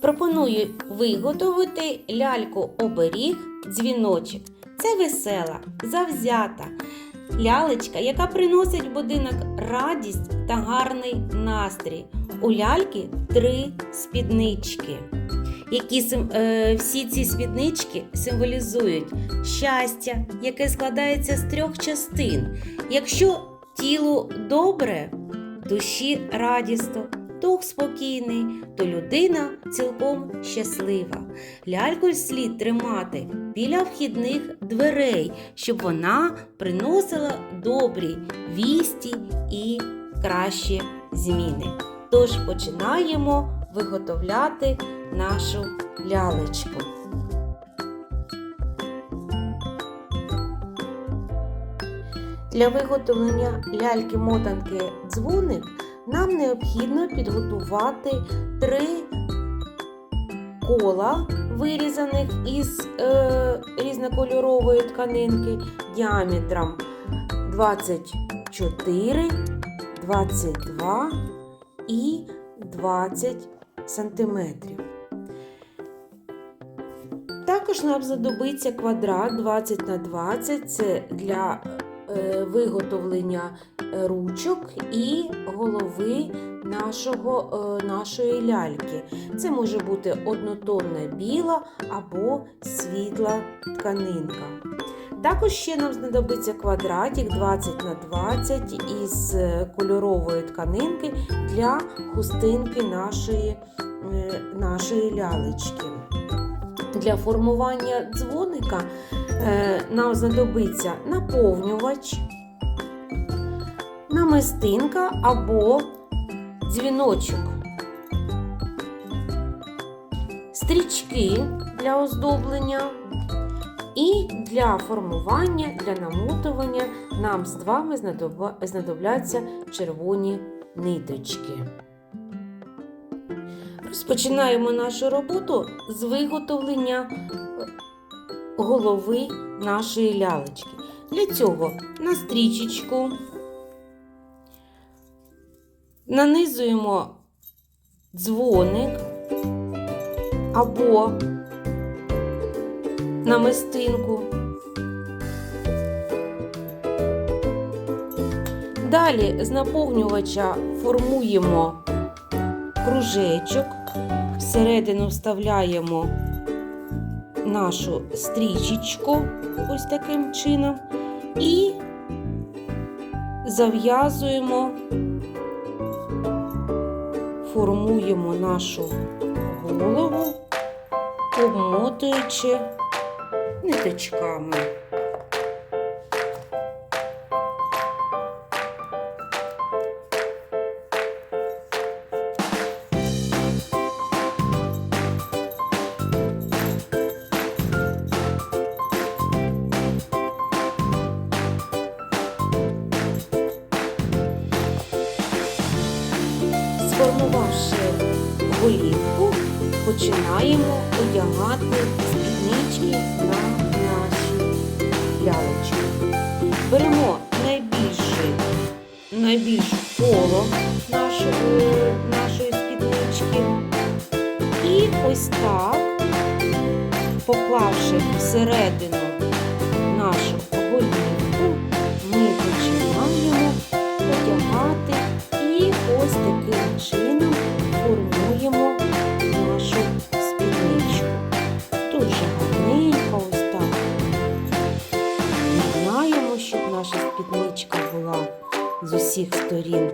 Пропоную виготовити ляльку оберіг дзвіночок. Це весела, завзята лялечка, яка приносить в будинок радість та гарний настрій. У ляльки три спіднички. Які е, всі ці спіднички символізують щастя, яке складається з трьох частин. Якщо тілу добре, душі радісно, дух спокійний, то людина цілком щаслива. Ляльку слід тримати біля вхідних дверей, щоб вона приносила добрі вісті і кращі зміни. Тож починаємо виготовляти нашу лялечку. Для виготовлення ляльки-мотанки дзвоник нам необхідно підготувати три кола, вирізаних із е, різнокольорової тканинки діаметром 24, 22 і 20 сантиметрів. Також нам знадобиться квадрат 20 на 20 це для е, виготовлення ручок і голови нашого, е, нашої ляльки. Це може бути однотонна біла або світла тканинка. Також ще нам знадобиться квадратик 20 на 20 із кольорової тканинки для хустинки нашої, е, нашої лялечки. Для формування дзвоника е, нам знадобиться наповнювач, намистинка або дзвіночок, стрічки для оздоблення і для формування, для намотування нам з вами знадобляться червоні ниточки. Розпочинаємо нашу роботу з виготовлення е, голови нашої лялечки. Для цього на стрічечку нанизуємо дзвоник або намистинку. Далі з наповнювача формуємо кружечок, всередину вставляємо нашу стрічечку ось таким чином і зав'язуємо, формуємо нашу голову, обмотуючи ниточками. Сформувавши голівку, починаємо одягати спіднички на наші лялечки. Беремо найбільше, найбільше коло нашої, нашої спіднички і ось так, поклавши всередину нашу з сторін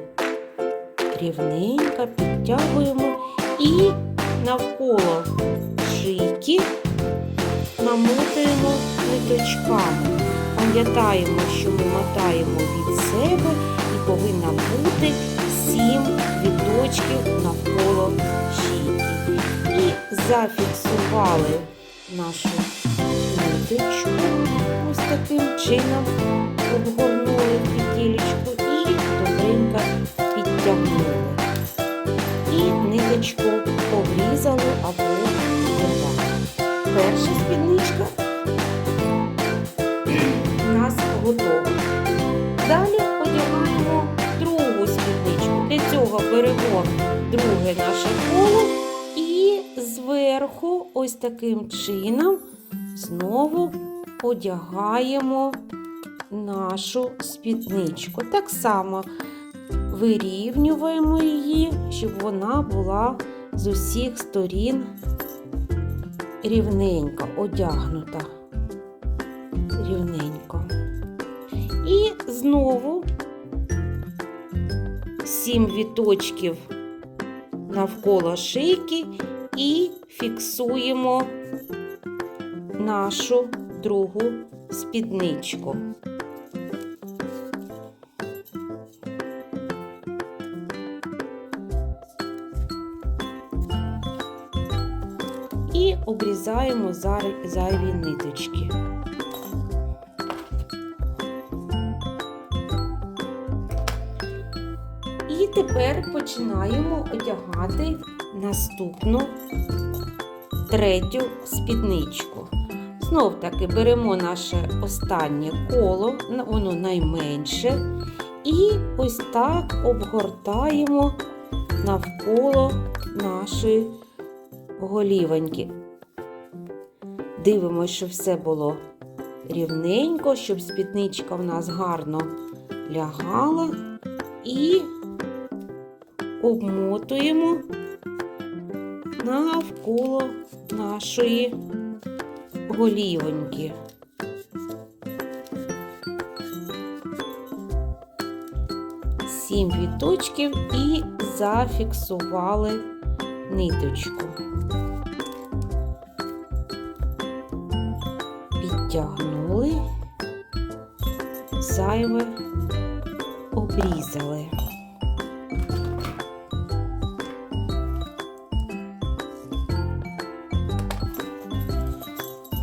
рівненька, підтягуємо і навколо шийки намотуємо ниточками. Пам'ятаємо, що ми мотаємо від себе і повинна бути сім віточків навколо шийки. І зафіксували нашу ниточку ось таким чином, обгорнули ниточку обрізали або зірвали. Перша спідничка у нас готова. Далі одягаємо другу спідничку. Для цього беремо друге наше коло і зверху, ось таким чином, знову одягаємо нашу спідничку. Так само вирівнюємо її, щоб вона була з усіх сторін рівненько одягнута. Рівненько. І знову сім віточків навколо шийки і фіксуємо нашу другу спідничку. Обрізаємо зайві ниточки. І тепер починаємо одягати наступну третю спідничку. Знов таки беремо наше останнє коло, воно найменше, і ось так обгортаємо навколо нашої голівоньки. Дивимося, щоб все було рівненько, щоб спідничка в нас гарно лягала. І обмотуємо навколо нашої голівоньки. Сім віточків і зафіксували ниточку. Підтягнули, зайве обрізали.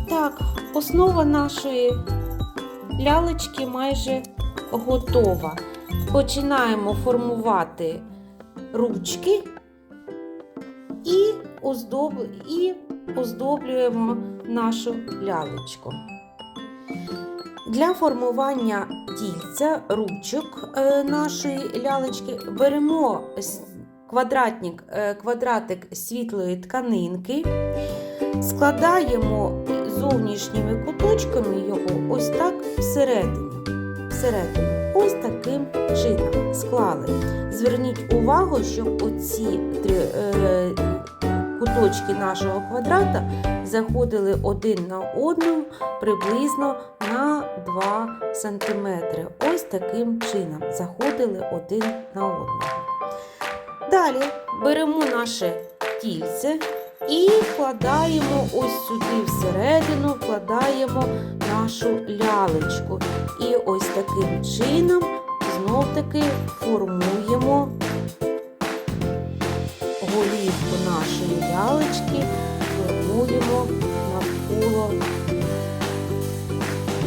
Так, основа нашої лялечки майже готова. Починаємо формувати ручки і, оздоблюємо нашу лялечку. Для формування тільця ручок е, нашої лялечки беремо квадратник, е, квадратик світлої тканинки, складаємо зовнішніми куточками його ось так всередині. всередину. Ось таким чином склали. Зверніть увагу, щоб оці три е, куточки нашого квадрата заходили один на одного приблизно на 2 см. Ось таким чином заходили один на одного. Далі беремо наше тільце і вкладаємо ось сюди всередину, вкладаємо нашу лялечку. І ось таким чином знов таки формуємо голівку нашої лялечки, формуємо навколо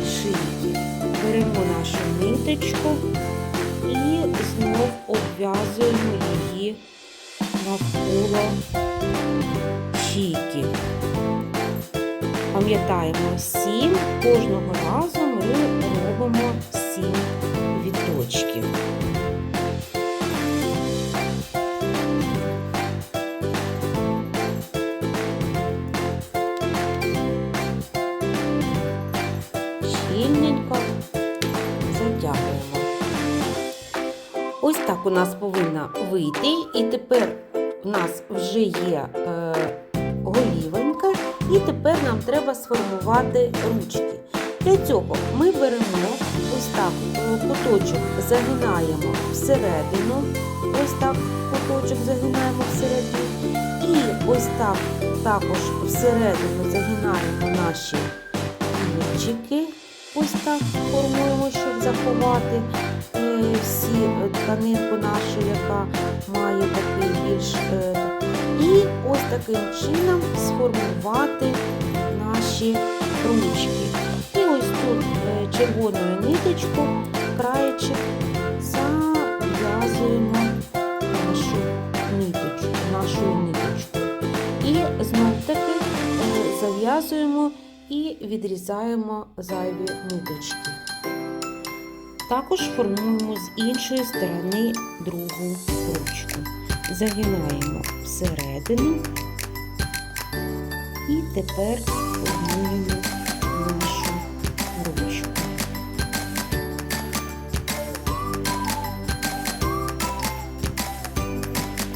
шийки. Беремо нашу ниточку і знов обв'язуємо її навколо шийки. Пам'ятаємо сім, кожного разу ми робимо сім віточків. У нас повинна вийти, і тепер у нас вже є е, голівонька, і тепер нам треба сформувати ручки. Для цього ми беремо ось так е, куточок загинаємо всередину, ось так куточок загинаємо всередину, і ось так також всередину загинаємо наші кінчики. Ось так формуємо, щоб заховати е, всі тканинку нашу, яка має такий більш. Е, і ось таким чином сформувати наші ручки. І ось тут е, червоною ниточку, краєчок зав'язуємо нашу ниточку, нашою ниточкою. І знов таки зав'язуємо і відрізаємо зайві ниточки. Також формуємо з іншої сторони другу ручку. Загинаємо всередину І тепер формуємо нашу ручку.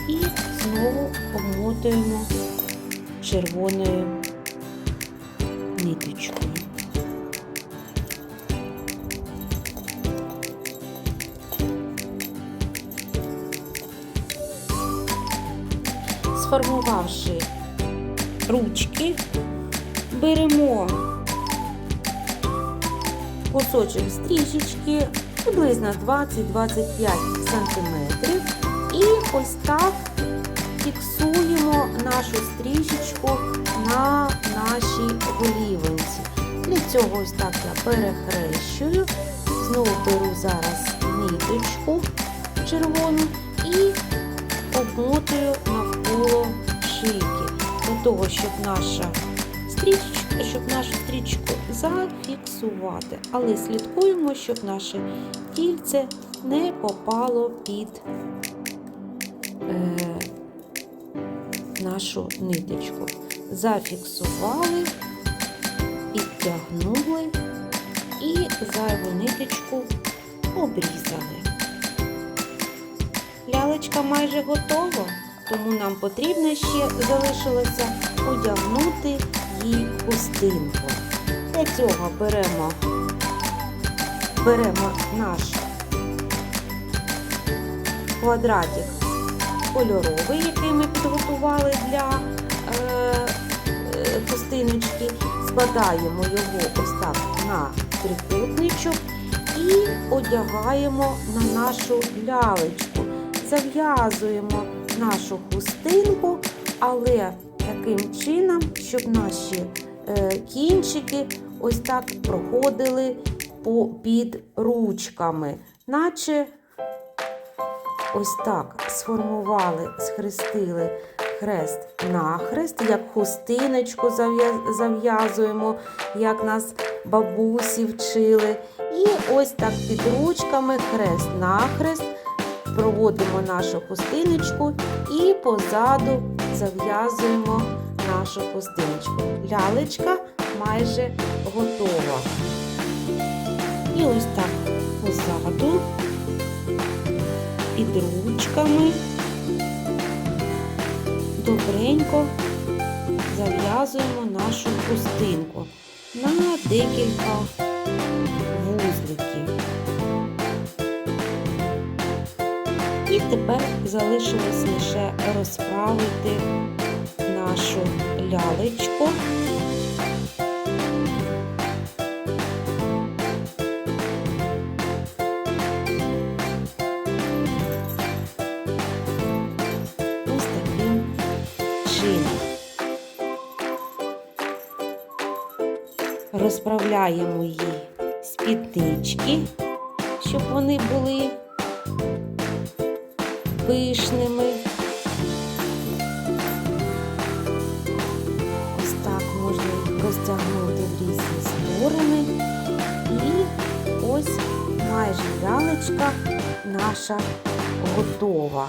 І знову обмотуємо червоною ниточкою. Сформувавши ручки, беремо кусочок стрічечки приблизно 20-25 см і ось так фіксуємо нашу стрічечку на нашій голівинці. Для цього ось так я перехрещую, знову беру зараз ниточку червону і обмотую навколо шийки, для того, щоб наша стрічечка, щоб нашу стрічку зафіксувати. Але слідкуємо, щоб наше тільце не попало під е, нашу ниточку. Зафіксували, підтягнули і зайву ниточку обрізали. Лялечка майже готова, тому нам потрібно ще залишилося одягнути їй хустинку. Для цього беремо, беремо наш квадратик кольоровий, який ми підготували для е, хустиночки, складаємо його ось так на трикутничок і одягаємо на нашу лялечку. Зав'язуємо нашу хустинку, але таким чином, щоб наші е, кінчики ось так проходили під ручками, наче ось так сформували, схрестили хрест нахрест, як хустиночку зав'язуємо, як нас бабусі вчили. І ось так під ручками хрест нахрест проводимо нашу хустиночку і позаду зав'язуємо нашу хустиночку. Лялечка майже готова. І ось так позаду під ручками добренько зав'язуємо нашу хустинку на декілька вузликів. І тепер залишилось лише розправити нашу лялечку. Розправляємо її спіднички, щоб вони були пишними. Ось так можна розтягнути в різні сторони. І ось майже лялечка наша готова.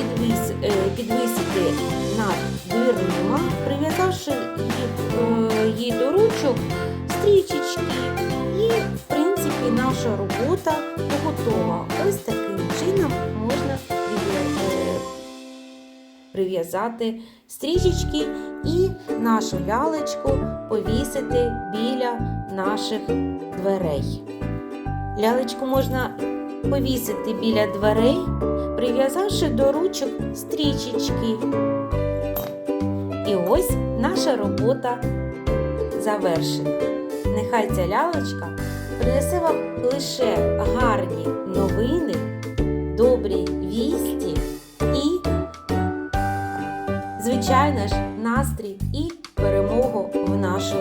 Підвіс, е, підвісити над дверима, прив'язавши їх, е, її до ручок стрічечки. І, в принципі, наша робота готова. Ось таким чином можна е, прив'язати стрічечки і нашу лялечку повісити біля наших дверей. Лялечку можна повісити біля дверей, прив'язавши до ручок стрічечки. І ось наша робота завершена. Нехай ця лялечка принесе вам лише гарні новини, добрі вісті і, звичайно ж, настрій і перемогу в нашу